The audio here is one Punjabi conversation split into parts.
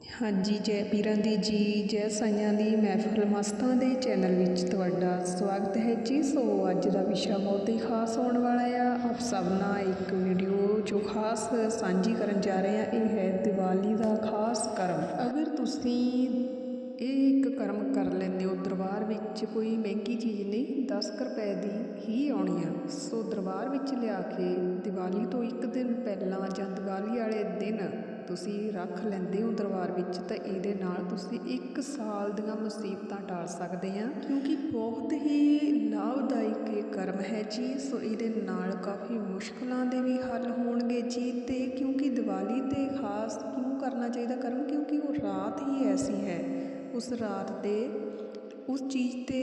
ਹਾਂਜੀ, ਜੈ ਪੀਰਾਂ ਦੀ ਜੀ, ਜੈ ਸਾਈਆਂ ਦੀ ਮਹਿਫਲ ਮਸਤਾਂ ਦੇ ਚੈਨਲ ਵਿੱਚ ਤੁਹਾਡਾ ਸਵਾਗਤ ਹੈ ਜੀ। ਸੋ ਅੱਜ ਦਾ ਵਿਸ਼ਾ ਬਹੁਤ ਹੀ ਖਾਸ ਹੋਣ ਵਾਲਾ ਆ। ਆਪ ਸਭ ਨਾਲ ਇੱਕ ਵੀਡੀਓ ਜੋ ਖਾਸ ਸਾਂਝੀ ਕਰਨ ਜਾ ਰਹੇ ਆ, ਇਹ ਹੈ ਦੀਵਾਲੀ ਦਾ ਖਾਸ ਕਰਮ। ਅਗਰ ਤੁਸੀਂ ਇਹ ਇੱਕ ਕਰਮ ਕਰ ਲੈਂਦੇ ਹੋ ਦਰਬਾਰ ਵਿੱਚ, ਕੋਈ ਮਹਿੰਗੀ ਚੀਜ਼ ਨਹੀਂ 10 ਕੁ ਰੁਪਏ ਦੀ ਹੀ ਆਉਣੀ ਆ। ਸੋ ਦਰਬਾਰ ਵਿੱਚ ਲਿਆ ਕੇ ਦੀਵਾਲੀ ਤੋਂ ਇੱਕ ਦਿਨ ਪਹਿਲਾਂ ਜਾਂ ਦੀਵਾਲੀ ਵਾਲੇ ਦਿਨ ਤੁਸੀਂ ਰੱਖ ਲੈਂਦੇ ਹੋ ਦਰਬਾਰ ਵਿੱਚ, ਤਾਂ ਇਹਦੇ ਨਾਲ ਤੁਸੀਂ ਇੱਕ ਸਾਲ ਦੀਆਂ ਮੁਸੀਬਤਾਂ ਟਾਲ ਸਕਦੇ ਆ ਕਿਉਂਕਿ ਬਹੁਤ ਹੀ ਲਾਭਦਾਇਕ ਇਹ ਕਰਮ ਹੈ ਜੀ। ਸੋ ਇਹਦੇ ਨਾਲ ਕਾਫੀ ਮੁਸ਼ਕਲਾਂ ਦੇ ਵੀ ਹੱਲ ਹੋਣਗੇ ਜੀ। ਤੇ ਕਿਉਂਕਿ ਦੀਵਾਲੀ ਤੇ ਖਾਸ ਕਿਉਂ ਕਰਨਾ ਚਾਹੀਦਾ ਕਰਮ? ਕਿਉਂਕਿ ਉਹ ਰਾਤ ਹੀ ਐਸੀ ਹੈ। ਉਸ ਰਾਤ ਦੇ, ਉਸ ਚੀਜ਼ ਤੇ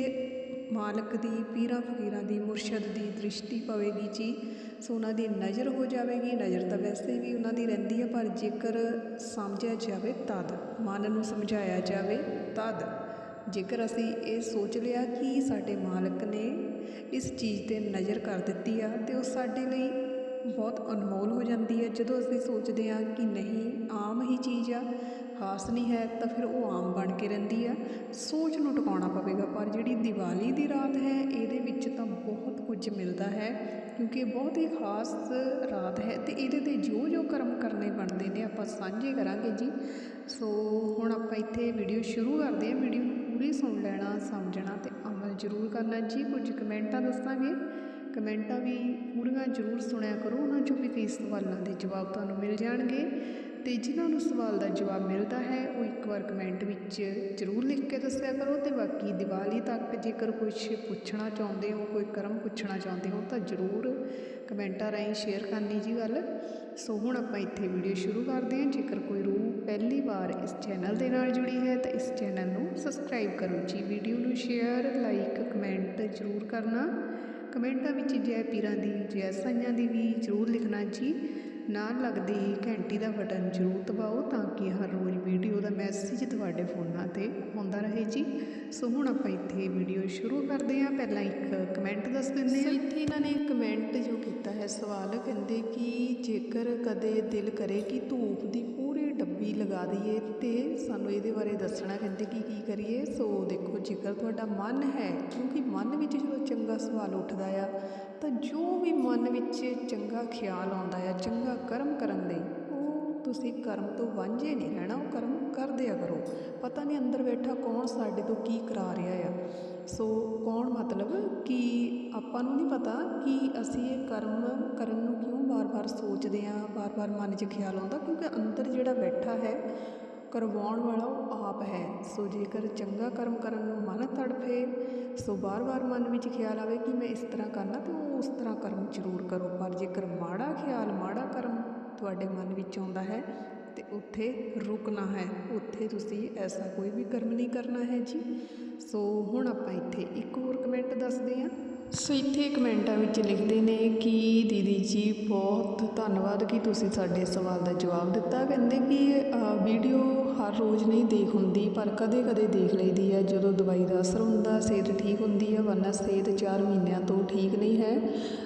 ਮਾਲਕ ਦੀ, ਪੀਰਾਂ ਫਕੀਰਾਂ ਦੀ ਮੁਰਸ਼ਦ ਦੀ ਦ੍ਰਿਸ਼ਟੀ ਪਵੇਗੀ ਜੀ। ਸੋ ਉਹਨਾਂ ਦੀ ਨਜ਼ਰ ਹੋ ਜਾਵੇਗੀ। ਨਜ਼ਰ ਤਾਂ ਵੈਸੇ ਵੀ ਉਹਨਾਂ ਦੀ ਰਹਿੰਦੀ ਹੈ ਪਰ ਜੇਕਰ ਸਮਝਿਆ ਜਾਵੇ ਤਦ, ਮਨ ਨੂੰ ਸਮਝਾਇਆ ਜਾਵੇ ਤਦ। ਜੇਕਰ ਅਸੀਂ ਇਹ ਸੋਚ ਲਿਆ ਕਿ ਸਾਡੇ ਮਾਲਕ ਨੇ ਇਸ ਚੀਜ਼ ਤੇ ਨਜ਼ਰ ਕਰ ਦਿੱਤੀ ਆ, ਤੇ ਉਹ ਸਾਡੇ ਲਈ ਬਹੁਤ ਅਨਮੋਲ ਹੋ ਜਾਂਦੀ ਹੈ। ਜਦੋਂ ਅਸੀਂ ਸੋਚਦੇ ਹਾਂ ਕਿ ਨਹੀਂ, ਆਮ ਹੀ ਚੀਜ਼ ਆ, ਖਾਸ ਨਹੀਂ ਹੈ, ਤਾਂ ਫਿਰ ਉਹ ਆਮ ਬਣ ਕੇ ਰਹਿੰਦੀ ਆ। ਸੋਚ ਨੂੰ ਟਿਕਾਉਣਾ ਪਵੇਗਾ, ਪਰ ਜਿਹੜੀ ਦੀਵਾਲੀ ਦੀ ਰਾਤ ਹੈ, ਇਹਦੇ ਵਿੱਚ ਤਾਂ ਬਹੁਤ ਕੁਝ ਮਿਲਦਾ ਹੈ, ਕਿਉਂਕਿ ਇਹ ਬਹੁਤ ਹੀ ਖਾਸ ਰਾਤ ਹੈ ਅਤੇ ਇਹਦੇ ਤੇ ਜੋ ਜੋ ਕਰਮ ਕਰਨੇ ਬਣਦੇ ਨੇ, ਆਪਾਂ ਸਾਂਝੇ ਕਰਾਂਗੇ ਜੀ। ਸੋ ਹੁਣ ਆਪਾਂ ਇੱਥੇ ਵੀਡੀਓ ਸ਼ੁਰੂ ਕਰਦੇ ਹਾਂ। ਵੀਡੀਓ ਨੂੰ ਪੂਰੀ ਸੁਣ ਲੈਣਾ, ਸਮਝਣਾ ਅਤੇ ਅਮਲ ਜ਼ਰੂਰ ਕਰਨਾ ਜੀ। ਕੁਝ ਕਮੈਂਟਾਂ ਦੱਸਾਂਗੇ। ਕਮੈਂਟਾਂ ਵੀ ਪੂਰੀਆਂ ਜ਼ਰੂਰ ਸੁਣਿਆ ਕਰੋ। ਉਹਨਾਂ ਚੋਂ ਵੀ ਕਈ ਸਵਾਲਾਂ ਦੇ ਜਵਾਬ ਤੁਹਾਨੂੰ ਮਿਲ ਜਾਣਗੇ। ਤੇ ਜਿਨ੍ਹਾਂ ਨੂੰ ਸਵਾਲ ਦਾ ਜਵਾਬ ਮਿਲਦਾ ਹੈ, ਉਹ ਇੱਕ ਵਾਰ ਕਮੈਂਟ ਵਿੱਚ ਜ਼ਰੂਰ ਲਿਖ ਕੇ ਦੱਸਿਆ ਕਰੋ। ਤੇ ਬਾਕੀ ਦੀਵਾਲੀ ਤੱਕ ਜੇਕਰ ਕੁਝ ਪੁੱਛਣਾ ਚਾਹੁੰਦੇ ਹੋ, ਕੋਈ ਕਰਮ ਪੁੱਛਣਾ ਚਾਹੁੰਦੇ ਹੋ, ਤਾਂ ਜ਼ਰੂਰ ਕਮੈਂਟਾਂ ਰਾਹੀਂ ਸ਼ੇਅਰ ਕਰਨੀ ਜੀ ਗੱਲ। ਸੋ ਹੁਣ ਆਪਾਂ ਇੱਥੇ ਵੀਡੀਓ ਸ਼ੁਰੂ ਕਰਦੇ ਹਾਂ। ਜੇਕਰ ਕੋਈ ਰੂਹ ਪਹਿਲੀ ਵਾਰ ਇਸ ਚੈਨਲ ਦੇ ਨਾਲ ਜੁੜੀ ਹੈ, ਤਾਂ ਇਸ ਚੈਨਲ ਨੂੰ ਸਬਸਕ੍ਰਾਈਬ ਕਰੋ ਜੀ। ਵੀਡੀਓ ਨੂੰ ਸ਼ੇਅਰ, ਲਾਈਕ, ਕਮੈਂਟ ਜ਼ਰੂਰ ਕਰਨਾ। ਕਮੈਂਟਾਂ ਵਿੱਚ ਜੈ ਪੀਰਾਂ ਦੀ, ਜੈ ਸਾਈਆਂ ਦੀ ਵੀ ਜ਼ਰੂਰ ਲਿਖਣਾ ਜੀ। ਨਾਲ ਲੱਗਦੀ ਘੰਟੀ ਦਾ ਬਟਨ ਜ਼ਰੂਰ ਦਬਾਓ ਤਾਂ ਕਿ ਹਰ ਰੋਜ਼ ਵੀਡੀਓ ਦਾ ਮੈਸੇਜ ਤੁਹਾਡੇ ਫੋਨਾਂ ਤੇ ਆਉਂਦਾ ਰਹੇ ਜੀ। ਸੋ ਹੁਣ ਆਪਾਂ ਇੱਥੇ ਵੀਡੀਓ ਸ਼ੁਰੂ ਕਰਦੇ ਹਾਂ। ਪਹਿਲਾਂ ਇੱਕ ਕਮੈਂਟ ਦੱਸ ਦਿੰਦੇ ਹਾਂ। ਇੱਥੇ ਇਹਨਾਂ ਨੇ ਕਮੈਂਟ ਜੋ ਕੀਤਾ ਹੈ, ਸਵਾਲ ਕਹਿੰਦੇ ਕਿ ਜੇਕਰ ਕਦੇ ਦਿਲ ਕਰੇ ਕਿ ਧੂਪ ਦੀ ਪੂਰੀ ਡੱਬੀ ਲਗਾ ਦਈਏ ਤੇ ਸਾਨੂੰ ਇਹਦੇ ਬਾਰੇ ਦੱਸਣਾ ਕਹਿੰਦੇ ਕਿ ਕੀ ਕਰੀਏ। ਸੋ ਦੇਖੋ, ਜੇਕਰ ਤੁਹਾਡਾ ਮਨ ਹੈ, ਕਿਉਂਕਿ ਮਨ ਵਿੱਚ ਜਦੋਂ ਚੰਗਾ ਸਵਾਲ ਉੱਠਦਾ ਆ, ਤਾਂ ਜੋ ਵੀ ਮਨ ਵਿੱਚ ਚੰਗਾ ਖਿਆਲ ਆਉਂਦਾ ਆ, ਚੰਗਾ ਕਰਮ ਕਰਨ ਲਈ ਉਹ ਤੁਸੀਂ ਕਰਮ ਤੋਂ ਵਾਂਝੇ ਨਹੀਂ ਰਹਿਣਾ, ਉਹ ਕਰਮ ਕਰਦਿਆ ਕਰੋ। ਪਤਾ ਨਹੀਂ ਅੰਦਰ ਬੈਠਾ ਕੌਣ ਸਾਡੇ ਤੋਂ ਕੀ ਕਰਾ ਰਿਹਾ ਆ। ਸੋ ਕੌਣ ਮਤਲਬ? ਕਿ ਆਪਾਂ ਨੂੰ ਨਹੀਂ ਪਤਾ ਕਿ ਅਸੀਂ ਇਹ ਕਰਮ, ਕਰਨ ਨੂੰ ਕਿਉਂ ਵਾਰ ਵਾਰ ਸੋਚਦੇ ਹਾਂ ਵਾਰ ਵਾਰ ਮਨ 'ਚ ਖਿਆਲ ਆਉਂਦਾ? ਕਿਉਂਕਿ ਅੰਦਰ ਜਿਹੜਾ ਬੈਠਾ ਹੈ, ਕਰਵਾਉਣ ਵਾਲਾ ਉਹ ਆਪ ਹੈ। ਸੋ ਜੇਕਰ ਚੰਗਾ ਕਰਮ ਕਰਨ ਨੂੰ ਮਨ ਤੜਫੇ, ਸੋ ਬਾਰ-ਬਾਰ ਮਨ ਵਿੱਚ ਖਿਆਲ ਆਵੇ ਕਿ ਮੈਂ ਇਸ ਤਰ੍ਹਾਂ ਕਰਨਾ, ਤਾਂ ਉਹ ਉਸ ਤਰ੍ਹਾਂ ਕਰਮ ਜ਼ਰੂਰ ਕਰੋ। ਪਰ ਜੇਕਰ ਮਾੜਾ ਖਿਆਲ, ਮਾੜਾ ਕਰਮ ਤੁਹਾਡੇ ਮਨ ਵਿੱਚ ਆਉਂਦਾ ਹੈ ਤੇ ਉੱਥੇ ਰੁਕਣਾ ਹੈ। ਉੱਥੇ ਤੁਸੀਂ ਐਸਾ ਕੋਈ ਵੀ ਕਰਮ ਨਹੀਂ ਕਰਨਾ ਹੈ ਜੀ। ਸੋ ਹੁਣ ਆਪਾਂ ਇੱਥੇ ਇੱਕ ਹੋਰ ਕਮੈਂਟ ਦੱਸਦੇ ਹਾਂ। ਸੋ ਇੱਥੇ ਕਮੈਂਟਾਂ ਵਿੱਚ ਲਿਖਦੇ ਨੇ ਕਿ, ਦੀਦੀ ਜੀ, ਬਹੁਤ ਧੰਨਵਾਦ ਕਿ ਤੁਸੀਂ ਸਾਡੇ ਸਵਾਲ ਦਾ ਜਵਾਬ ਦਿੱਤਾ। ਕਹਿੰਦੇ ਕਿ ਵੀਡੀਓ ਹਰ ਰੋਜ਼ ਨਹੀਂ ਦੇਖ ਹੁੰਦੀ, ਪਰ ਕਦੇ-ਕਦੇ ਦੇਖ ਲਈਦੀ ਹੈ। ਜਦੋਂ ਦਵਾਈ ਦਾ ਅਸਰ ਹੁੰਦਾ, ਸਿਹਤ ਠੀਕ ਹੁੰਦੀ ਹੈ, ਵਰਨਾ ਸਿਹਤ 4 ਮਹੀਨਿਆਂ ਤੋਂ ਠੀਕ ਨਹੀਂ ਹੈ।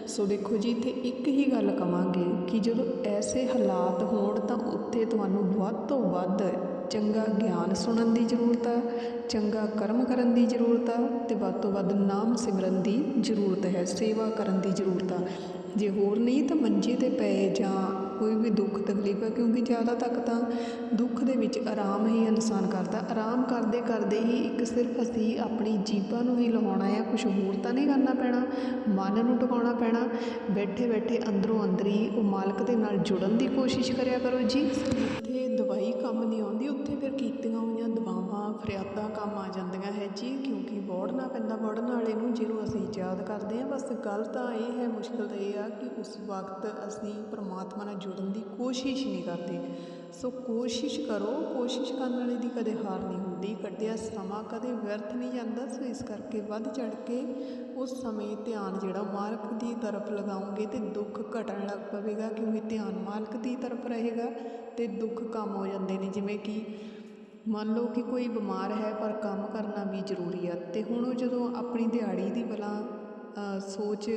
ਸੋ ਦੇਖੋ ਜੀ, ਇੱਥੇ ਇੱਕ ਹੀ ਗੱਲ ਕਵਾਂਗੇ ਕਿ ਜਦੋਂ ਐਸੇ ਹਾਲਾਤ ਹੋਣ ਤਾਂ ਉੱਥੇ ਤੁਹਾਨੂੰ ਵੱਧ ਤੋਂ ਵੱਧ ਚੰਗਾ ਗਿਆਨ ਸੁਣਨ ਦੀ ਜ਼ਰੂਰਤ ਆ ਚੰਗਾ ਕਰਮ ਕਰਨ ਦੀ ਜ਼ਰੂਰਤ ਆ ਤੇ ਵੱਧ ਤੋਂ ਵੱਧ ਨਾਮ ਸਿਮਰਨ ਦੀ ਜ਼ਰੂਰਤ ਹੈ, ਸੇਵਾ ਕਰਨ ਦੀ ਜ਼ਰੂਰਤ ਆ ਜੇ ਹੋਰ ਨਹੀਂ ਤਾਂ ਮੰਜੇ ਤੇ ਪਏ ਜਾਂ ਕੋਈ ਵੀ ਦੁੱਖ ਤਕਲੀਫ ਹੈ, ਕਿਉਂਕਿ ਜ਼ਿਆਦਾ ਤੱਕ ਤਾਂ ਦੁੱਖ ਦੇ ਵਿੱਚ ਆਰਾਮ ਹੀ ਇਨਸਾਨ ਕਰਦਾ। ਆਰਾਮ ਕਰਦੇ ਕਰਦੇ ਹੀ ਇੱਕ ਸਿਰਫ ਅਸੀਂ ਆਪਣੀ ਜੀਬਾਂ ਨੂੰ ਹੀ ਲਵਾਉਣਾ ਆ ਕੁਝ ਹੋਰ ਤਾਂ ਨਹੀਂ ਕਰਨਾ ਪੈਣਾ, ਮਨ ਨੂੰ ਟਿਕਾਉਣਾ ਪੈਣਾ, ਬੈਠੇ ਬੈਠੇ ਅੰਦਰੋਂ ਅੰਦਰ ਹੀ ਉਹ ਮਾਲਕ ਦੇ ਨਾਲ ਜੁੜਨ ਦੀ ਕੋਸ਼ਿਸ਼ ਕਰਿਆ ਕਰੋ ਜੀ। ਦਵਾਈ ਕੰਮ ਨਹੀਂ ਆਉਂਦੀ, ਉੱਥੇ ਫਿਰ ਕੀਤੀਆਂ ਹੋਈਆਂ ਦਵਾਵਾਂ, ਫਰਿਆਦਾਂ ਕੰਮ ਆ ਜਾਂਦੀਆਂ ਹੈ ਜੀ, ਕਿਉਂਕਿ ਬੋੜਨਾ ਪੈਂਦਾ ਬੋੜਨ ਵਾਲੇ ਨੂੰ ਜਿਹਨੂੰ ਅਸੀਂ ਯਾਦ ਕਰਦੇ ਹਾਂ। ਬਸ ਗੱਲ ਤਾਂ ਇਹ ਹੈ, ਮੁਸ਼ਕਲ ਤਾਂ ਇਹ ਆ ਕਿ ਉਸ ਵਕਤ ਅਸੀਂ ਪਰਮਾਤਮਾ ਨਾਲ ਜੁੜਨ ਦੀ ਕੋਸ਼ਿਸ਼ ਨਹੀਂ ਕਰਦੇ। ਸੋ ਕੋਸ਼ਿਸ਼ ਕਰੋ, ਕੋਸ਼ਿਸ਼ ਕਰਨ ਵਾਲੇ ਦੀ ਕਦੇ ਹਾਰ ਨਹੀਂ ਹੁੰਦੀ, ਕੱਢਿਆ ਸਮਾਂ ਕਦੇ ਵਿਅਰਥ ਨਹੀਂ ਜਾਂਦਾ, ਸੋ ਇਸ ਕਰਕੇ ਵੱਧ ਚੜ ਕੇ ਉਸ ਸਮੇਂ ਧਿਆਨ ਜਿਹੜਾ ਮਾਲਕ ਦੀ ਤਰਫ ਲਗਾਉਂਗੇ ਤੇ ਦੁੱਖ ਘਟਣ ਲੱਗ ਪਵੇਗਾ, ਕਿਉਂਕਿ ਧਿਆਨ ਮਾਲਕ ਦੀ ਤਰਫ ਰਹੇਗਾ ਤੇ ਦੁੱਖ ਕੰਮ ਹੋ ਜਾਂਦੇ ਨੇ। ਜਿਵੇਂ ਕਿ ਮੰਨ ਲਓ ਕਿ ਕੋਈ ਬਿਮਾਰ ਹੈ, ਪਰ ਕੰਮ ਕਰਨਾ ਵੀ ਜ਼ਰੂਰੀ ਆ ਤੇ ਹੁਣ ਉਹ ਜਦੋਂ ਆਪਣੀ ਦਿਹਾੜੀ ਦੀ ਬਲਾ ਸੋਚ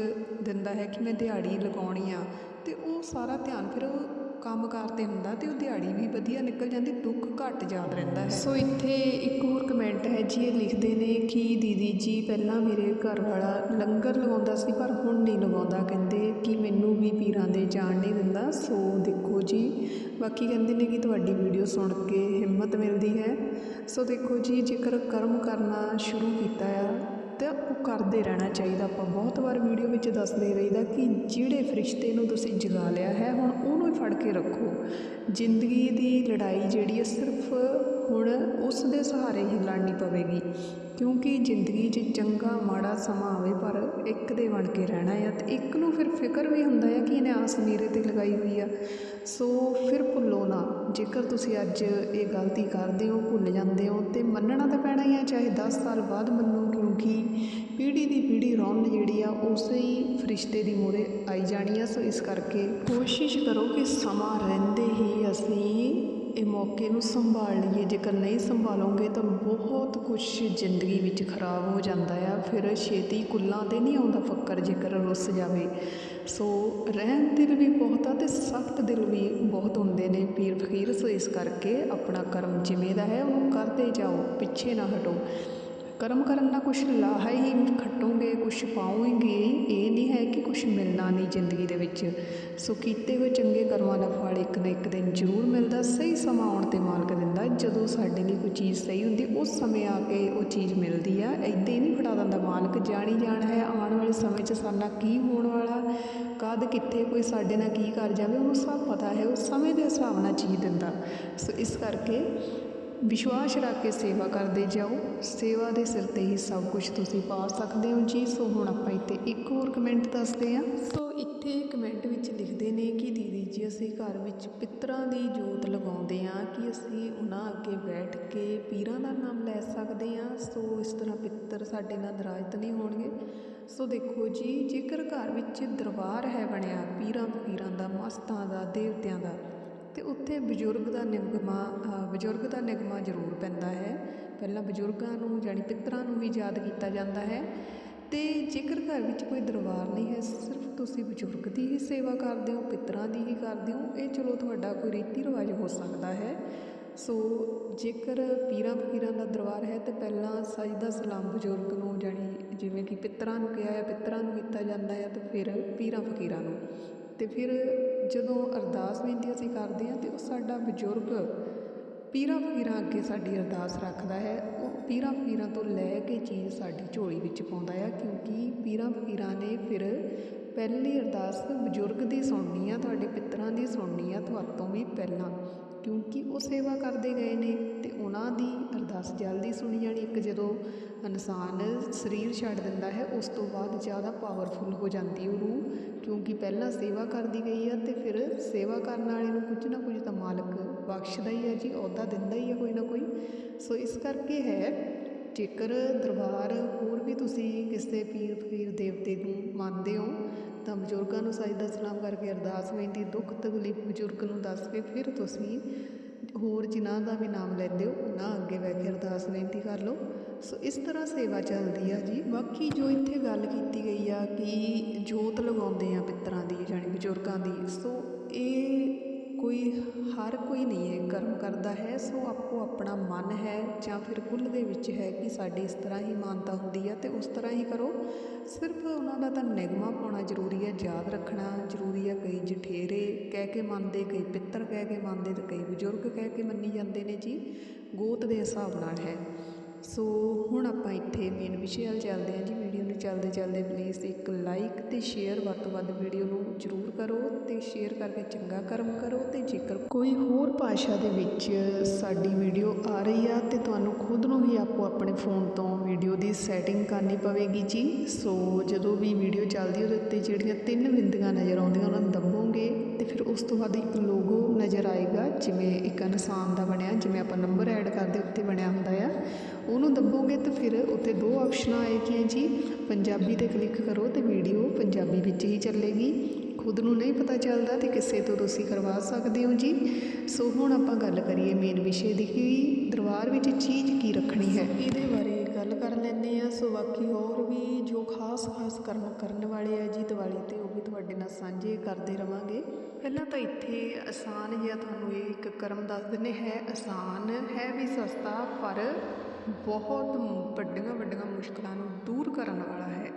ਦਿੰਦਾ ਹੈ ਕਿ ਮੈਂ ਦਿਹਾੜੀ ਲਗਾਉਣੀ ਆ, ਤੇ ਉਹ ਸਾਰਾ ਧਿਆਨ ਫਿਰ ਉਹ ਕੰਮਕਾਰ ਤੇ ਹੁੰਦਾ ਤੇ ਉਹ ਦਿਹਾੜੀ ਵੀ ਵਧੀਆ ਨਿਕਲ ਜਾਂਦੀ, ਦੁੱਖ ਘੱਟ ਯਾਦ ਰਹਿੰਦਾ ਹੈ। ਸੋ ਇੱਥੇ ਇੱਕ ਹੋਰ ਕਮੈਂਟ ਹੈ, ਜੀ ਇਹ ਲਿਖਦੇ ਨੇ ਕਿ ਦੀਦੀ ਜੀ ਪਹਿਲਾਂ ਮੇਰੇ ਘਰ ਵਾਲਾ ਲੰਗਰ ਲਗਾਉਂਦਾ ਸੀ, ਪਰ ਹੁਣ ਨਹੀਂ ਲਗਾਉਂਦਾ ਕਹਿੰਦੇ ਕਿ ਮੈਨੂੰ ਵੀ ਪੀਰਾਂ ਦੇ ਜਾਣ ਨਹੀਂ ਦਿੰਦਾ। ਸੋ ਦੇਖੋ ਜੀ, ਬਾਕੀ ਕਹਿੰਦੇ ਨੇ ਕਿ ਤੁਹਾਡੀ ਵੀਡੀਓ ਸੁਣ ਕੇ ਹਿੰਮਤ ਮਿਲਦੀ ਹੈ। ਸੋ ਦੇਖੋ ਜੀ, ਜੇਕਰ ਕਰਮ ਕਰਨਾ ਸ਼ੁਰੂ ਕੀਤਾ ਆ, ਤਾਂ ਉਹ ਕਰਦੇ ਰਹਿਣਾ ਚਾਹੀਦਾ। ਆਪਾਂ ਬਹੁਤ ਵਾਰ ਵੀਡੀਓ ਵਿੱਚ ਦੱਸਦੇ ਰਹੀਦਾ ਕਿ ਜਿਹੜੇ ਫਰਿਸ਼ਤੇ ਨੂੰ ਤੁਸੀਂ ਜਗਾ ਲਿਆ ਹੈ, ਹੁਣ ਉਹ ਫੜ ਕੇ ਰੱਖੋ। ਜ਼ਿੰਦਗੀ ਦੀ ਲੜਾਈ ਜਿਹੜੀ ਹੈ ਸਿਰਫ ਹੁਣ ਉਸ ਦੇ ਸਹਾਰੇ ਹੀ ਲੜਨੀ ਪਵੇਗੀ। ਕਿਉਂਕਿ ਜ਼ਿੰਦਗੀ 'ਚ ਚੰਗਾ, ਮਾੜਾ ਸਮਾਂ ਆਵੇ, ਪਰ ਇੱਕ ਦੇ ਬਣ ਕੇ ਰਹਿਣਾ ਆ ਤੇ ਇੱਕ ਨੂੰ ਫਿਰ ਫਿਕਰ ਵੀ ਹੁੰਦਾ ਹੈ ਕਿ ਇਹਨੇ ਆਸ ਮੇਰੇ ਤੇ ਲਗਾਈ ਹੋਈ ਆ। ਸੋ ਫਿਰ ਭੁੱਲੋ ਨਾ। ਜੇਕਰ ਤੁਸੀਂ ਅੱਜ ਇਹ ਗਲਤੀ ਕਰਦੇ ਹੋ, ਭੁੱਲ ਜਾਂਦੇ ਹੋ, ਤੇ ਮੰਨਣਾ ਤਾਂ ਪੈਣਾ ਹੀ ਆ, ਚਾਹੇ 10 ਸਾਲ ਬਾਅਦ ਮੰਨੋ, ਕਿਉਂਕਿ ਪੀੜ੍ਹੀ ਦੀ ਪੀੜ੍ਹੀ ਰੌਣ ਜਿਹੜੀ ਆ, ਉਸੇ ਹੀ ਫਰਿਸ਼ਤੇ ਦੀ ਮੂਹਰੇ ਆਈ ਜਾਣੀ ਆ। ਸੋ ਇਸ ਕਰਕੇ ਕੋਸ਼ਿਸ਼ ਕਰੋ ਕਿ ਸਮਾਂ ਰਹਿੰਦੇ ਹੀ ਅਸੀਂ ਇਹ ਮੌਕੇ ਨੂੰ ਸੰਭਾਲ ਲਈਏ। ਜੇਕਰ ਨਹੀਂ ਸੰਭਾਲੋਗੇ ਤਾਂ ਬਹੁਤ ਕੁਝ ਜ਼ਿੰਦਗੀ ਵਿੱਚ ਖਰਾਬ ਹੋ ਜਾਂਦਾ ਆ। ਫਿਰ ਛੇਤੀ ਕੁੱਲਾਂ ਤੇ ਨਹੀਂ ਆਉਂਦਾ ਫੱਕਰ ਜੇਕਰ ਰੁੱਸ ਜਾਵੇ। ਸੋ ਰਹਿਮ ਦਿਲ ਵੀ ਬਹੁਤ ਆ ਤੇ ਸਖਤ ਦਿਲ ਵੀ ਬਹੁਤ ਹੁੰਦੇ ਨੇ ਪੀਰ ਫਕੀਰ। ਸੋ ਇਸ ਕਰਕੇ ਆਪਣਾ ਕਰਮ ਜਿਵੇਂ ਦਾ ਹੈ, ਉਹਨੂੰ ਕਰਦੇ ਜਾਓ, ਪਿੱਛੇ ਨਾ ਹਟੋ। ਕਰਮ ਕਰਨ ਦਾ ਕੁਛ ਲਾਹਾ ਹੀ ਖੱਟੋਗੇ, ਕੁਛ ਪਾਓਗੇ ਇਹ ਨਹੀਂ ਹੈ ਕਿ ਕੁਛ ਮਿਲਣਾ ਨਹੀਂ ਜ਼ਿੰਦਗੀ ਦੇ ਵਿੱਚ। ਸੋ ਕੀਤੇ ਹੋਏ ਚੰਗੇ ਕਰਮਾਂ ਦਾ ਫਲ ਇੱਕ ਨਾ ਇੱਕ ਦਿਨ ਜ਼ਰੂਰ ਮਿਲਦਾ, ਸਹੀ ਸਮਾਂ ਆਉਣ ਤੇ ਮਾਲਕ ਦਿੰਦਾ। ਜਦੋਂ ਸਾਡੇ ਲਈ ਕੋਈ ਚੀਜ਼ ਸਹੀ ਹੁੰਦੀ, ਉਸ ਸਮੇਂ ਆ ਕੇ ਉਹ ਚੀਜ਼ ਮਿਲਦੀ ਆ। ਐਦਾਂ ਹੀ ਨਹੀਂ ਫੜਾ ਦਿੰਦਾ ਮਾਲਕ, ਜਾਣੀ ਜਾਣ ਹੈ, ਆਉਣ ਵਾਲੇ ਸਮੇਂ 'ਚ ਸਾਡਾ ਕੀ ਹੋਣ ਵਾਲਾ? ਕਦ, ਕਿੱਥੇ ਕੋਈ ਸਾਡੇ ਨਾਲ ਕੀ ਕਰ ਜਾਵੇ? ਉਹਨੂੰ ਸਭ ਪਤਾ ਹੈ, ਉਹ ਸਮੇਂ ਦੇ ਹਿਸਾਬ ਨਾਲ ਚੀਜ਼ ਦਿੰਦਾ। ਸੋ ਇਸ ਕਰਕੇ ਵਿਸ਼ਵਾਸ ਰੱਖ ਕੇ ਸੇਵਾ ਕਰਦੇ ਜਾਓ। ਸੇਵਾ ਦੇ ਸਿਰ ਤੇ ਹੀ ਸਭ ਕੁਝ ਤੁਸੀਂ ਪਾ ਸਕਦੇ ਹੋ ਜੀ। ਸੋ ਹੁਣ ਆਪਾਂ ਇੱਥੇ ਇੱਕ ਹੋਰ ਕਮੈਂਟ ਦੱਸਦੇ ਹਾਂ। ਸੋ ਇੱਥੇ ਕਮੈਂਟ ਵਿੱਚ ਲਿਖਦੇ ਨੇ ਕਿ ਦੀਦੀ ਜੀ, ਅਸੀਂ ਘਰ ਵਿੱਚ ਪਿੱਤਰਾਂ ਦੀ ਜੋਤ ਲਗਾਉਂਦੇ ਹਾਂ ਕਿ ਅਸੀਂ ਉਹਨਾਂ ਅੱਗੇ ਬੈਠ ਕੇ ਪੀਰਾਂ ਦਾ ਨਾਮ ਲੈ ਸਕਦੇ ਹਾਂ। ਸੋ ਇਸ ਤਰ੍ਹਾਂ ਪਿੱਤਰ ਸਾਡੇ ਨਾਲ ਨਾਰਾਜ਼ ਤਾਂ ਨਹੀਂ ਹੋਣਗੇ। ਸੋ ਦੇਖੋ ਜੀ, ਜੇਕਰ ਘਰ ਵਿੱਚ ਦਰਬਾਰ ਹੈ ਬਣਿਆ ਪੀਰਾਂ ਫਕੀਰਾਂ ਦਾ, ਮਸਤਾਂ ਦਾ, ਦੇਵਤਿਆਂ ਦਾ ਅਤੇ ਉੱਥੇ ਬਜ਼ੁਰਗ ਦਾ ਨਿਗਮਾ ਬਜ਼ੁਰਗ ਦਾ ਨਿਗਮਾ ਜ਼ਰੂਰ ਪੈਂਦਾ ਹੈ। ਪਹਿਲਾਂ ਬਜ਼ੁਰਗਾਂ ਨੂੰ ਜਾਣੀ ਪਿੱਤਰਾਂ ਨੂੰ ਵੀ ਯਾਦ ਕੀਤਾ ਜਾਂਦਾ ਹੈ। ਅਤੇ ਜੇਕਰ ਘਰ ਵਿੱਚ ਕੋਈ ਦਰਬਾਰ ਨਹੀਂ ਹੈ, ਸਿਰਫ ਤੁਸੀਂ ਬਜ਼ੁਰਗ ਦੀ ਹੀ ਸੇਵਾ ਕਰਦੇ ਹੋ, ਪਿੱਤਰਾਂ ਦੀ ਹੀ ਕਰਦੇ ਹੋ, ਇਹ ਚਲੋ ਤੁਹਾਡਾ ਕੋਈ ਰੀਤੀ ਰਿਵਾਜ ਹੋ ਸਕਦਾ ਹੈ। ਸੋ ਜੇਕਰ ਪੀਰਾਂ ਫਕੀਰਾਂ ਦਾ ਦਰਬਾਰ ਹੈ, ਤਾਂ ਪਹਿਲਾਂ ਸਜਦਾ ਸਲਾਮ ਬਜ਼ੁਰਗ ਨੂੰ ਜਾਣੀ ਜਿਵੇਂ ਕਿ ਪਿੱਤਰਾਂ ਨੂੰ ਕਿਹਾ ਹੈ, ਪਿੱਤਰਾਂ ਨੂੰ ਕੀਤਾ ਜਾਂਦਾ ਹੈ, ਤੇ ਫਿਰ ਪੀਰਾਂ ਫਕੀਰਾਂ ਨੂੰ। ਅਤੇ ਫਿਰ ਜਦੋਂ ਅਰਦਾਸ ਬੇਨਤੀ ਅਸੀਂ ਕਰਦੇ ਹਾਂ ਤਾਂ ਉਹ ਸਾਡਾ ਬਜ਼ੁਰਗ ਪੀਰਾਂ ਫਕੀਰਾਂ ਅੱਗੇ ਸਾਡੀ ਅਰਦਾਸ ਰੱਖਦਾ ਹੈ, ਉਹ ਪੀਰਾਂ ਫਕੀਰਾਂ ਤੋਂ ਲੈ ਕੇ ਚੀਜ਼ ਸਾਡੀ ਝੋਲੀ ਵਿੱਚ ਪਾਉਂਦਾ ਆ ਕਿਉਂਕਿ ਪੀਰਾਂ ਫਕੀਰਾਂ ਨੇ ਫਿਰ ਪਹਿਲੀ ਅਰਦਾਸ ਬਜ਼ੁਰਗ ਦੀ ਸੁਣਨੀ ਆ, ਤੁਹਾਡੇ ਪਿੱਤਰਾਂ ਦੀ ਸੁਣਨੀ ਆ ਤੁਹਾਤੋਂ ਵੀ ਪਹਿਲਾਂ ਕਿਉਂਕਿ ਉਹ ਸੇਵਾ ਕਰਦੇ ਗਏ ਨੇ ਤੇ ਉਹਨਾਂ ਦੀ ਅਰਦਾਸ ਜਲਦੀ ਸੁਣੀ ਜਾਣੀ। ਇੱਕ ਜਦੋਂ ਇਨਸਾਨ ਸਰੀਰ ਛੱਡ ਦਿੰਦਾ ਹੈ, ਉਸ ਤੋਂ ਬਾਅਦ ਜ਼ਿਆਦਾ ਪਾਵਰਫੁੱਲ ਹੋ ਜਾਂਦੀ ਉਹ ਰੂਹ ਕਿਉਂਕਿ ਪਹਿਲਾਂ ਸੇਵਾ ਕਰਦੀ ਗਈ ਆ ਅਤੇ ਫਿਰ ਸੇਵਾ ਕਰਨ ਵਾਲੇ ਨੂੰ ਕੁਝ ਨਾ ਕੁਝ ਤਾਂ ਮਾਲਕ ਬਖਸ਼ਦਾ ਹੀ ਹੈ ਜੀ, ਅਹੁਦਾ ਦਿੰਦਾ ਹੀ ਹੈ ਕੋਈ ਨਾ ਕੋਈ। ਸੋ ਇਸ ਕਰਕੇ ਹੈ, ਜੇਕਰ ਦਰਬਾਰ ਹੋਰ ਵੀ ਤੁਸੀਂ ਕਿਸੇ ਪੀਰ, ਫਕੀਰ, ਦੇਵਤੇ ਨੂੰ ਮੰਨਦੇ ਹੋ, ਤਾਂ ਬਜ਼ੁਰਗਾਂ ਨੂੰ ਸਜਦਾ ਸਲਾਮ ਕਰਕੇ ਅਰਦਾਸ ਬੇਨਤੀ, ਦੁੱਖ ਤਕਲੀਫ ਬਜ਼ੁਰਗ ਨੂੰ ਦੱਸ ਕੇ ਫਿਰ ਤੁਸੀਂ ਹੋਰ ਜਿਨ੍ਹਾਂ ਦਾ ਵੀ ਨਾਮ ਲੈਂਦੇ ਹੋ ਉਹਨਾਂ ਅੱਗੇ ਬਹਿ ਕੇ ਅਰਦਾਸ ਬੇਨਤੀ ਕਰ ਲਓ। ਸੋ ਇਸ ਤਰ੍ਹਾਂ ਸੇਵਾ ਚੱਲਦੀ ਆ ਜੀ। ਬਾਕੀ ਜੋ ਇੱਥੇ ਗੱਲ ਕੀਤੀ ਗਈ ਆ ਕਿ ਜੋਤ ਲਗਾਉਂਦੇ ਆ ਪਿੱਤਰਾਂ ਦੀ ਜਾਣੀ ਬਜ਼ੁਰਗਾਂ ਦੀ, ਸੋ ਇਹ ਕੋਈ, ਹਰ ਕੋਈ ਨਹੀਂ ਹੈ ਕਰਮ ਕਰਦਾ ਹੈ, ਸੋ ਆਪੋ ਆਪਣਾ ਮਨ ਹੈ ਜਾਂ ਫਿਰ ਕੁੱਲ ਦੇ ਵਿੱਚ ਹੈ ਕਿ ਸਾਡੀ ਇਸ ਤਰ੍ਹਾਂ ਹੀ ਮਾਨਤਾ ਹੁੰਦੀ ਹੈ ਅਤੇ ਉਸ ਤਰ੍ਹਾਂ ਹੀ ਕਰੋ। ਸਿਰਫ ਉਹਨਾਂ ਦਾ ਤਾਂ ਨਿਗਮਾ ਪਾਉਣਾ ਜ਼ਰੂਰੀ ਹੈ, ਯਾਦ ਰੱਖਣਾ ਜ਼ਰੂਰੀ ਹੈ। ਕਈ ਜਠੇਰੇ ਕਹਿ ਕੇ ਮੰਨਦੇ, ਕਈ ਪਿੱਤਰ ਕਹਿ ਕੇ ਮੰਨਦੇ ਤੇ ਕਈ ਬਜ਼ੁਰਗ ਕਹਿ ਕੇ ਮੰਨੀ ਜਾਂਦੇ ਨੇ ਜੀ। ਗੋਤ ਦੇ ਹਿਸਾਬ ਨਾਲ ਹੈ। ਸੋ ਹੁਣ ਆਪਾਂ ਇੱਥੇ ਮੇਨ ਵਿਸ਼ੇ ਵੱਲ ਚੱਲਦੇ ਹਾਂ ਜੀ ਵੀਡੀਓ ਨੂੰ ਚਲਦੇ ਚੱਲਦੇ ਪਲੀਜ਼ ਇੱਕ ਲਾਈਕ ਅਤੇ ਸ਼ੇਅਰ ਵੱਧ ਤੋਂ ਵੱਧ ਵੀਡੀਓ ਨੂੰ ਜ਼ਰੂਰ ਕਰੋ ਅਤੇ ਸ਼ੇਅਰ ਕਰਕੇ ਚੰਗਾ ਕਰਮ ਕਰੋ ਅਤੇ ਜੇਕਰ ਕੋਈ ਹੋਰ ਭਾਸ਼ਾ ਦੇ ਵਿੱਚ ਸਾਡੀ ਵੀਡੀਓ ਆ ਰਹੀ ਆ ਤੇ ਤੁਹਾਨੂੰ ਖੁਦ ਨੂੰ ਹੀ ਆਪੋ ਆਪਣੇ ਫੋਨ ਤੋਂ ਵੀਡੀਓ ਦੀ ਸੈਟਿੰਗ ਕਰਨੀ ਪਵੇਗੀ ਜੀ। ਸੋ ਜਦੋਂ ਵੀ ਵੀਡੀਓ ਚੱਲਦੀ ਉਹਦੇ ਉੱਤੇ ਜਿਹੜੀਆਂ ਤਿੰਨ ਬਿੰਦੀਆਂ ਨਜ਼ਰ ਆਉਂਦੀਆਂ, ਉਹਨਾਂ ਨੂੰ ਦਬੋਗੇ ਤੇ ਫਿਰ ਉਸ ਤੋਂ ਬਾਅਦ ਇੱਕ ਲੋਗੋ ਨਜ਼ਰ ਆਏਗਾ, ਜਿਵੇਂ ਇੱਕ ਇਨਸਾਨ ਦਾ ਬਣਿਆ, ਜਿਵੇਂ ਆਪਾਂ ਨੰਬਰ ਐਡ ਕਰਦੇ ਉੱਤੇ ਬਣਿਆ ਹੁੰਦਾ ਆ। ਉਹਨੂੰ ਦੱਬੋਗੇ ਤਾਂ ਫਿਰ ਉੱਤੇ ਦੋ ਆਪਸ਼ਨਾਂ ਆਏਗੀਆਂ ਜੀ। ਪੰਜਾਬੀ ਤੇ ਕਲਿੱਕ ਕਰੋ ਤੇ ਵੀਡੀਓ ਪੰਜਾਬੀ ਵਿੱਚ ਹੀ ਚੱਲੇਗੀ। ਖੁਦ ਨੂੰ ਨਹੀਂ ਪਤਾ ਚੱਲਦਾ ਤੇ ਕਿਸੇ ਤੋਂ ਤੁਸੀਂ ਕਰਵਾ ਸਕਦੇ ਹੋ ਜੀ। ਸੋ ਹੁਣ ਆਪਾਂ ਗੱਲ ਕਰੀਏ ਮੇਨ ਵਿਸ਼ੇ ਦੀ ਕਿ ਦਰਬਾਰ ਵਿੱਚ ਚੀਜ਼ ਕੀ ਰੱਖਣੀ ਹੈ। ਇਹਦੇ ਬਾਰੇ ਗੱਲ ਕਰ ਲੈਂਦੇ ਆ ਸੋ ਬਾਕੀ ਹੋਰ ਵੀ ਜੋ ਖਾਸ ਖਾਸ ਕਰਮ ਕਰਨ ਵਾਲੇ ਆ ਜੀ ਦੀਵਾਲੀ ਤੇ, ਉਹ ਵੀ ਤੁਹਾਡੇ ਨਾਲ ਸਾਂਝੇ ਕਰਦੇ ਰਵਾਂਗੇ। ਪਹਿਲਾਂ ਤਾਂ ਇੱਥੇ ਆਸਾਨ ਜਿਹਾ ਤੁਹਾਨੂੰ ਇਹ ਇੱਕ ਕਰਮ ਦੱਸ ਦਿੰਦੇ ਹੈ। ਆਸਾਨ ਹੈ ਵੀ ਸਸਤਾ ਪਰ ਬਹੁਤ ਵੱਡੀਆਂ ਵੱਡੀਆਂ ਮੁਸ਼ਕਲਾਂ ਨੂੰ ਦੂਰ ਕਰਨ ਵਾਲਾ ਹੈ।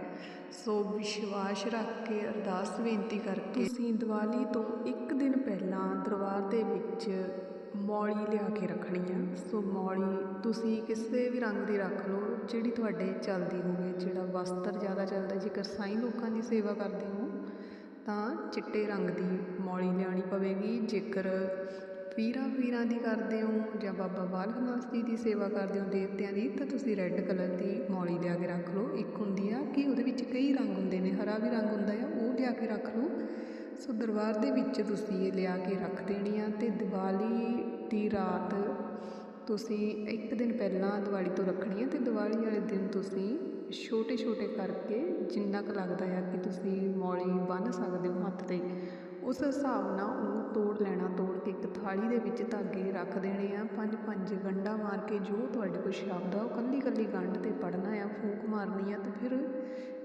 ਸੋ ਵਿਸ਼ਵਾਸ ਰੱਖ ਕੇ ਅਰਦਾਸ ਬੇਨਤੀ ਕਰਕੇ ਤੁਸੀਂ ਦੀਵਾਲੀ ਤੋਂ ਇੱਕ ਦਿਨ ਪਹਿਲਾਂ ਦਰਬਾਰ ਦੇ ਵਿੱਚ ਮੌਲੀ ਲਿਆ ਕੇ ਰੱਖਣੀ ਆ। ਸੋ ਮੌਲੀ ਤੁਸੀਂ ਕਿਸੇ ਵੀ ਰੰਗ ਦੀ ਰੱਖ ਲਓ, ਜਿਹੜੀ ਤੁਹਾਡੇ ਚੱਲਦੀ ਹੋਵੇ, ਜਿਹੜਾ ਵਸਤਰ ਜ਼ਿਆਦਾ ਚੱਲਦਾ ਜੇਕਰ ਸਾਈਂ ਲੋਕਾਂ ਦੀ ਸੇਵਾ ਕਰਦੇ ਹੋ, ਤਾਂ ਚਿੱਟੇ ਰੰਗ ਦੀ ਮੌਲੀ ਲਿਆਉਣੀ ਪਵੇਗੀ। ਜੇਕਰ ਪੀਰਾਂ ਵੀਰਾਂ ਦੀ ਕਰਦੇ ਹੋ ਜਾਂ ਬਾਬਾ ਬਾਲਕ ਨਾਥ ਜੀ ਦੀ ਸੇਵਾ ਕਰਦੇ ਹੋ, ਦੇਵਤਿਆਂ ਦੀ, ਤਾਂ ਤੁਸੀਂ ਰੈੱਡ ਕਲਰ ਦੀ ਮੌਲੀ ਲਿਆ ਕੇ ਰੱਖ ਲਓ। ਇੱਕ ਹੁੰਦੀ ਆ ਕਿ ਉਹਦੇ ਵਿੱਚ ਕਈ ਰੰਗ ਹੁੰਦੇ ਨੇ, ਹਰਾ ਵੀ ਰੰਗ ਹੁੰਦਾ ਆ, ਉਹ ਲਿਆ ਕੇ ਰੱਖ ਲਓ। ਸੋ ਦਰਬਾਰ ਦੇ ਵਿੱਚ ਤੁਸੀਂ ਇਹ ਲਿਆ ਕੇ ਰੱਖ ਦੇਣੀ ਆ ਤੇ ਦੀਵਾਲੀ ਦੀ ਰਾਤ ਤੁਸੀਂ ਇੱਕ ਦਿਨ ਪਹਿਲਾਂ ਦੀਵਾਲੀ ਤੋਂ ਰੱਖਣੀ ਹੈ ਤੇ ਦੀਵਾਲੀ ਵਾਲੇ ਦਿਨ ਤੁਸੀਂ ਛੋਟੇ ਛੋਟੇ ਕਰਕੇ ਜਿੰਨਾ ਕੁ ਲੱਗਦਾ ਆ ਕਿ ਤੁਸੀਂ ਮੌਲੀ ਬੰਨ੍ਹ ਸਕਦੇ ਹੋ ਹੱਥ ਤੇ, ਉਸ ਹਿਸਾਬ ਨਾਲ ਉਹਨੂੰ ਤੋੜ ਲੈਣਾ ਤੋੜ ਥਾਲੀ ਦੇ ਵਿੱਚ ਧਾਗੇ ਰੱਖ ਦੇਣੇ ਆ। ਪੰਜ ਪੰਜ ਗੰਢਾਂ ਮਾਰ ਕੇ ਜੋ ਤੁਹਾਡੇ ਕੋਲ ਸ਼ਬਦ ਆ ਉਹ ਕੱਲੀ ਕੱਲੀ ਗੰਢ ਤੇ ਪੜ੍ਹਨਾ ਆ, ਫੂਕ ਮਾਰਨੀ ਆ ਅਤੇ ਫਿਰ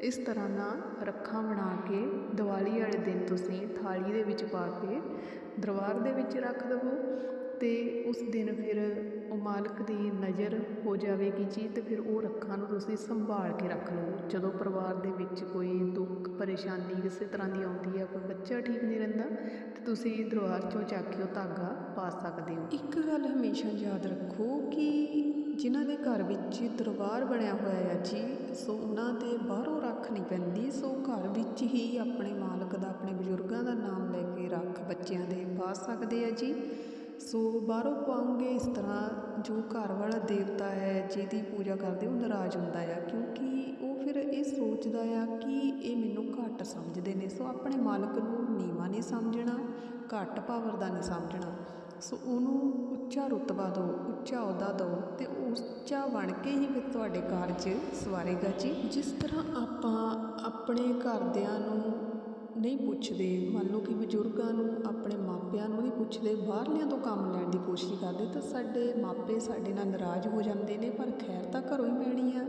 ਇਸ ਤਰ੍ਹਾਂ ਨਾਲ ਰੱਖਾਂ ਬਣਾ ਕੇ ਦੀਵਾਲੀ ਵਾਲੇ ਦਿਨ ਤੁਸੀਂ ਥਾਲੀ ਦੇ ਵਿੱਚ ਪਾ ਕੇ ਦਰਬਾਰ ਦੇ ਵਿੱਚ ਰੱਖ ਦੇਵੋ। ਅਤੇ ਉਸ ਦਿਨ ਫਿਰ ਉਹ ਮਾਲਕ ਦੀ ਨਜ਼ਰ ਹੋ ਜਾਵੇਗੀ ਜੀ ਅਤੇ ਫਿਰ ਉਹ ਰੱਖਾਂ ਨੂੰ ਤੁਸੀਂ ਸੰਭਾਲ ਕੇ ਰੱਖ ਲਓ। ਜਦੋਂ ਪਰਿਵਾਰ ਦੇ ਵਿੱਚ ਕੋਈ ਦੁੱਖ, ਪਰੇਸ਼ਾਨੀ ਕਿਸੇ ਤਰ੍ਹਾਂ ਦੀ ਆਉਂਦੀ ਹੈ, ਕੋਈ ਬੱਚਾ ਠੀਕ ਨਹੀਂ ਰਹਿੰਦਾ, ਤਾਂ ਤੁਸੀਂ ਦਰਬਾਰ ਚੋਂ ਚੱਕ ਕੇ ਉਹ ਧਾਗਾ ਪਾ ਸਕਦੇ ਹੋ। ਇੱਕ ਗੱਲ ਹਮੇਸ਼ਾ ਯਾਦ ਰੱਖੋ ਕਿ ਜਿਨ੍ਹਾਂ ਦੇ ਘਰ ਵਿੱਚ ਦਰਬਾਰ ਬਣਿਆ ਹੋਇਆ ਹੈ ਜੀ, ਸੋ ਉਹਨਾਂ ਦੇ ਬਾਹਰੋਂ ਰੱਖ ਨਹੀਂ ਪੈਂਦੀ, ਸੋ ਘਰ ਵਿੱਚ ਹੀ ਆਪਣੇ ਮਾਲਕ ਦਾ, ਆਪਣੇ ਬਜ਼ੁਰਗਾਂ ਦਾ ਨਾਮ ਲੈ ਕੇ ਰੱਖ ਬੱਚਿਆਂ ਦੇ ਪਾ ਸਕਦੇ ਆ ਜੀ। ਸੋ ਬਾਹਰੋਂ ਪਾਉਂਗੇ ਇਸ ਤਰ੍ਹਾਂ ਜੋ ਘਰ ਵਾਲਾ ਦੇਵਤਾ ਹੈ, ਜਿਹਦੀ ਪੂਜਾ ਕਰਦੇ ਉਹ ਨਾਰਾਜ਼ ਹੁੰਦਾ ਆ, ਕਿਉਂਕਿ ਉਹ ਫਿਰ ਇਹ ਸੋਚਦਾ ਆ ਕਿ ਇਹ ਮੈਨੂੰ ਘੱਟ ਸਮਝਦੇ ਨੇ। ਸੋ ਆਪਣੇ ਮਾਲਕ ਨੂੰ ਨੀਵਾਂ ਨਹੀਂ ਸਮਝਣਾ, ਘੱਟ ਪਾਵਰ ਦਾ ਨਹੀਂ ਸਮਝਣਾ। ਸੋ ਉਹਨੂੰ ਉੱਚਾ ਰੁਤਬਾ ਦਿਓ, ਉੱਚਾ ਅਹੁਦਾ ਦਿਓ ਤੇ ਉੱਚਾ ਬਣ ਕੇ ਹੀ ਫਿਰ ਤੁਹਾਡੇ ਕਾਰਜ ਸਵਾਰੇਗਾ ਜੀ। ਜਿਸ ਤਰ੍ਹਾਂ ਆਪਾਂ ਆਪਣੇ ਘਰਦਿਆਂ ਨੂੰ ਨਹੀਂ ਪੁੱਛਦੇ। ਮੰਨ ਲਓ ਕਿ ਬਜ਼ੁਰਗਾਂ ਨੂੰ, ਆਪਣੇ ਮਾਪਿਆਂ ਨੂੰ ਨਹੀਂ ਪੁੱਛਦੇ, ਬਾਹਰਲਿਆਂ ਤੋਂ ਕੰਮ ਲੈਣ ਦੀ ਕੋਸ਼ਿਸ਼ ਕਰਦੇ ਤਾਂ ਸਾਡੇ ਮਾਪੇ ਸਾਡੇ ਨਾਲ ਨਾਰਾਜ਼ ਹੋ ਜਾਂਦੇ ਨੇ, ਪਰ ਖੈਰ ਤਾਂ ਘਰੋਂ ਹੀ ਪੈਣੀ ਆ।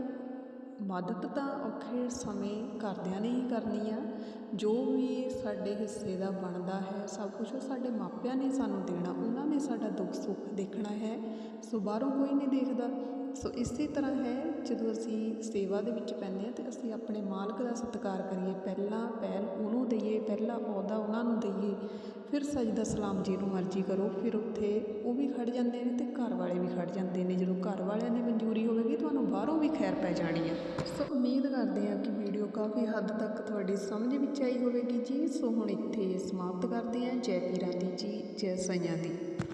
ਮਦਦ ਤਾਂ ਔਖੇ ਸਮੇਂ ਘਰਦਿਆਂ ਨੇ ਹੀ ਕਰਨੀ ਆ। ਜੋ ਵੀ ਸਾਡੇ ਹਿੱਸੇ ਦਾ ਬਣਦਾ ਹੈ, ਸਭ ਕੁਝ ਉਹ ਸਾਡੇ ਮਾਪਿਆਂ ਨੇ ਸਾਨੂੰ ਦੇਣਾ, ਉਹਨਾਂ ਨੇ ਸਾਡਾ ਦੁੱਖ ਸੁੱਖ ਦੇਖਣਾ ਹੈ। ਸੋ ਬਾਹਰੋਂ ਕੋਈ ਨਹੀਂ ਦੇਖਦਾ। ਸੋ ਇਸੇ ਤਰ੍ਹਾਂ ਹੈ, ਜਦੋਂ ਅਸੀਂ ਸੇਵਾ ਦੇ ਵਿੱਚ ਪੈਂਦੇ ਹਾਂ ਤੇ ਅਸੀਂ ਆਪਣੇ ਮਾਲਕ ਦਾ ਸਤਿਕਾਰ ਕਰੀਏ, ਪਹਿਲਾਂ ਪਹਿਲ ਉਹਨੂੰ ਦਈਏ, ਪਹਿਲਾ ਅਹੁਦਾ ਉਹਨਾਂ ਨੂੰ ਦਈਏ, ਫਿਰ ਸਜਦਾ ਸਲਾਮ ਜੀ ਨੂੰ ਮਰਜ਼ੀ ਕਰੋ, ਫਿਰ ਉੱਥੇ ਉਹ ਵੀ ਖੜ ਜਾਂਦੇ ਨੇ ਤੇ ਘਰ ਵਾਲੇ ਵੀ ਖੜ ਜਾਂਦੇ ਨੇ। ਜਦੋਂ ਘਰ ਵਾਲਿਆਂ ਦੀ ਮਨਜ਼ੂਰੀ ਹੋਵੇਗੀ, ਤੁਹਾਨੂੰ ਬਾਹਰੋਂ ਵੀ ਖੈਰ ਪੈ ਜਾਣੀ ਹੈ। ਸੋ ਉਮੀਦ ਕਰਦੇ ਹਾਂ ਕਿ ਵੀਡੀਓ ਕਾਫੀ ਹੱਦ ਤੱਕ ਤੁਹਾਡੀ ਸਮਝ ਵਿੱਚ ਆਈ ਹੋਵੇਗੀ ਜੀ। ਸੋ ਹੁਣ ਇੱਥੇ ਸਮਾਪਤ ਕਰਦੇ ਹਾਂ। ਜੈ ਪੀਰਾਂ ਦੀ ਜੀ, ਜੈ ਸਾਈਆਂ ਦੀ।